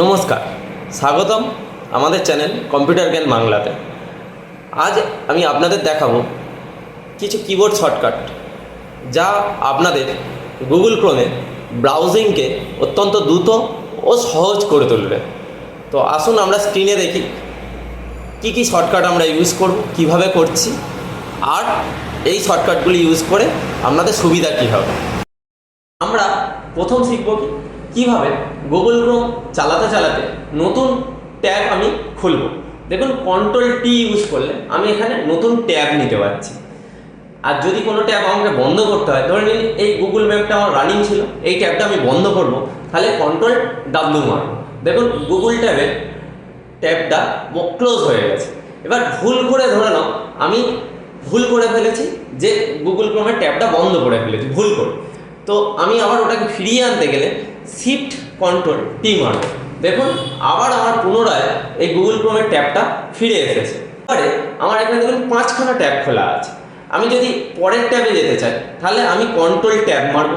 নমস্কার, স্বাগতম আমাদের চ্যানেল কম্পিউটার জ্ঞান বাংলাতে। আজ আমি আপনাদের দেখাবো কিছু কিবোর্ড শর্টকাট যা আপনাদের গুগল ক্রোমে ব্রাউজিংকে অত্যন্ত দ্রুত ও সহজ করে তুলবে। তো আসুন আমরা স্ক্রিনে দেখি, কি কি শর্টকাট আমরা ইউজ করব, কীভাবে করছি, আর এই শর্টকাটগুলি ইউজ করে আপনাদের সুবিধা কী হবে। আমরা প্রথম শিখব কি? কীভাবে গুগল ক্রোম চালাতে চালাতে নতুন ট্যাব আমি খুলব? দেখুন কন্ট্রোল টি ইউজ করলে আমি এখানে নতুন ট্যাব নিতে পারছি। আর যদি কোনো ট্যাব আমাকে বন্ধ করতে হয়, ধরে নিন এই গুগল ম্যাপটা আমার রানিং ছিল, এই ট্যাবটা আমি বন্ধ করব, তাহলে কন্ট্রোল ডাব্লু মারব। দেখুন গুগল ট্যাবে ট্যাবটা ক্লোজ হয়ে গেছে। এবার ভুল করে ধরে নাও, আমি ভুল করে ফেলেছি যে গুগল ক্রোমের ট্যাবটা বন্ধ করে ফেলেছি, ভুল করে। তো আমি আবার ওটাকে ফিরিয়ে আনতে গেলে শিফট কন্ট্রোল টি মারব। দেখুন, আবার আমার পুনরায় এই গুগল ক্রোমের ট্যাবটা ফিরে এসেছে। পরে আমার এখানে দেখুন পাঁচখানা ট্যাব খোলা আছে। আমি যদি পরের ট্যাবে যেতে চাই, তাহলে আমি কন্ট্রোল ট্যাব মারব।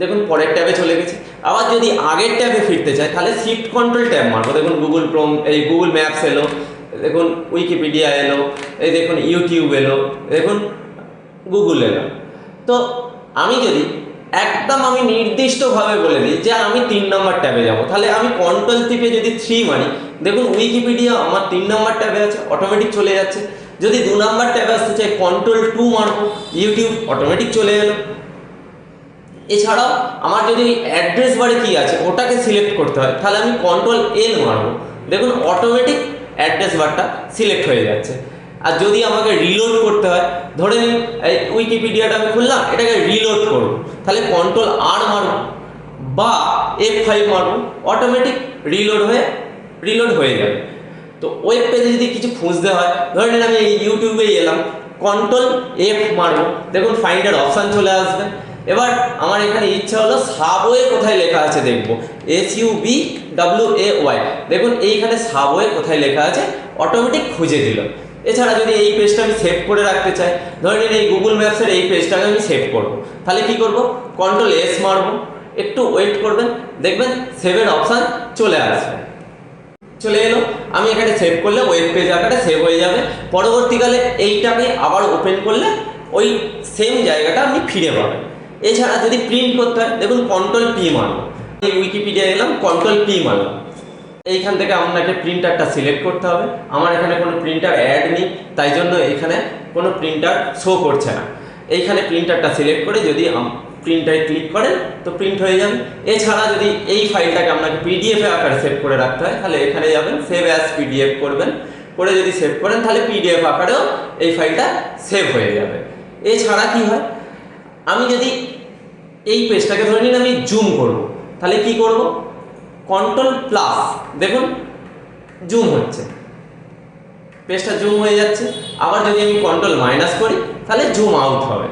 দেখুন, পরের ট্যাবে চলে গেছে। আবার যদি আগের ট্যাবে ফিরতে চাই, তাহলে শিফট কন্ট্রোল ট্যাব মারবো। দেখুন গুগল ক্রোম এই গুগল ম্যাপস এলো, দেখুন উইকিপিডিয়া এলো, এই দেখুন ইউটিউব এলো, দেখুন গুগল এলো। তো আমি যদি একদম আমি নির্দিষ্টভাবে বলে দিই যে আমি তিন নম্বর ট্যাবে যাব, তাহলে আমি কন্ট্রোল টিপে যদি থ্রি মারি, দেখুন উইকিপিডিয়া আমার তিন নম্বর ট্যাবে আছে অটোমেটিক চলে যাচ্ছে। যদি দু নম্বর ট্যাবে আসতে চাই কন্ট্রোল টু মারবো ইউটিউব অটোমেটিক চলে এলো। এছাড়াও আমার যদি অ্যাড্রেস বারে কি আছে, ওটাকে সিলেক্ট করতে হয়, তাহলে আমি কন্ট্রোল এল মারবো। দেখুন অটোমেটিক অ্যাড্রেস বারটা সিলেক্ট হয়ে যাচ্ছে। আর যদি আমাকে রিলোড করতে হয়, ধরে নিন উইকিপিডিয়াটা আমি খুললাম, এটাকে রিলোড করব। তাহলে কন্ট্রোল আর মারবো বা এফ ফাইভ মারবো অটোমেটিক রিলোড হয়ে রিলোড হয়ে যাবে তো ওয়েব পেজে যদি কিছু খুঁজতে হয়, ধরে নিন আমি এই ইউটিউবেই এলাম কন্ট্রোল এফ মারবো, দেখুন ফাইন্ডার অপশান চলে আসবে। এবার আমার এখানে ইচ্ছা হলো সাবওয়ে কোথায় লেখা আছে দেখব। S U B W A Y দেখুন এইখানে সাবওয়ে কোথায় লেখা আছে অটোমেটিক খুঁজে দিল এছাড়া যদি এই পেজটা আমি সেভ করে রাখতে চাই, ধরে নিন এই গুগল ম্যাপসের এই পেজটাকে আমি সেভ করব। তাহলে কি করব? কন্ট্রোল এস মারবো। একটু ওয়েট করবেন। দেখবেন সেভের অপশান চলে আসবে। চলে এলো। আমি এখানে সেভ করলে ওয়েব পেজ আকারে সেভ হয়ে যাবে। পরবর্তীকালে এইটাকে আবার ওপেন করলে ওই সেম জায়গাটা আপনি ফিরে পাবেন। এছাড়া যদি প্রিন্ট করতে হয়, দেখুন কন্ট্রোল পি মারলো এই উইকিপিডিয়া এলাম কন্ট্রোল পি মারলাম। এইখান থেকে আপনাকে প্রিন্টারটা সিলেক্ট করতে হবে। আমার এখানে কোনো প্রিন্টার অ্যাড নেই, তাই জন্য এখানে কোনো প্রিন্টার শো করছে না। এইখানে প্রিন্টারটা সিলেক্ট করে যদি প্রিন্টারে ক্লিক করেন তো প্রিন্ট হয়ে যাবে। এছাড়া যদি এই ফাইলটাকে আপনাকে পিডিএফ আকারে সেভ করে রাখতে হয়, তাহলে এখানে যাবেন সেভ অ্যাজ পিডিএফ করবেন। করে যদি সেভ করেন, তাহলে পিডিএফ আকারেও এই ফাইলটা সেভ হয়ে যাবে। এছাড়া কি হয়? আমি যদি এই পেজটাকে ধরে নিন, আমি জুম করব। তাহলে কি করব? কন্ট্রোল প্লাস দেখুন জুম হচ্ছে। পেজটা জুম হয়ে যাচ্ছে। আবার যদি আমি কন্ট্রোল মাইনাস করি, তাহলে জুম আউট হবে।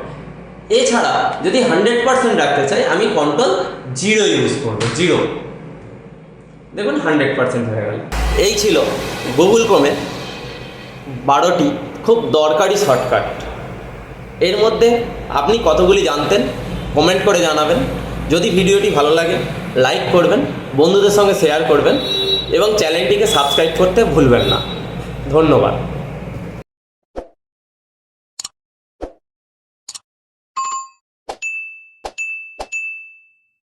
এছাড়া যদি হান্ড্রেড পার্সেন্ট রাখতে চাই, আমি কন্ট্রোল জিরো ইউজ করব জিরো দেখুন হান্ড্রেড পার্সেন্ট হয়ে গেল। এই ছিল গুগল ক্রমে বারোটি খুব দরকারি শর্টকাট এর মধ্যে আপনি কতগুলি জানতেন কমেন্ট করে জানাবেন। যদি ভিডিওটি ভালো লাগে লাইক করবেন বন্ধুদের সঙ্গে শেয়ার করবেন এবং চ্যানেলটিকে সাবস্ক্রাইব করতে ভুলবেন না। ধন্যবাদ।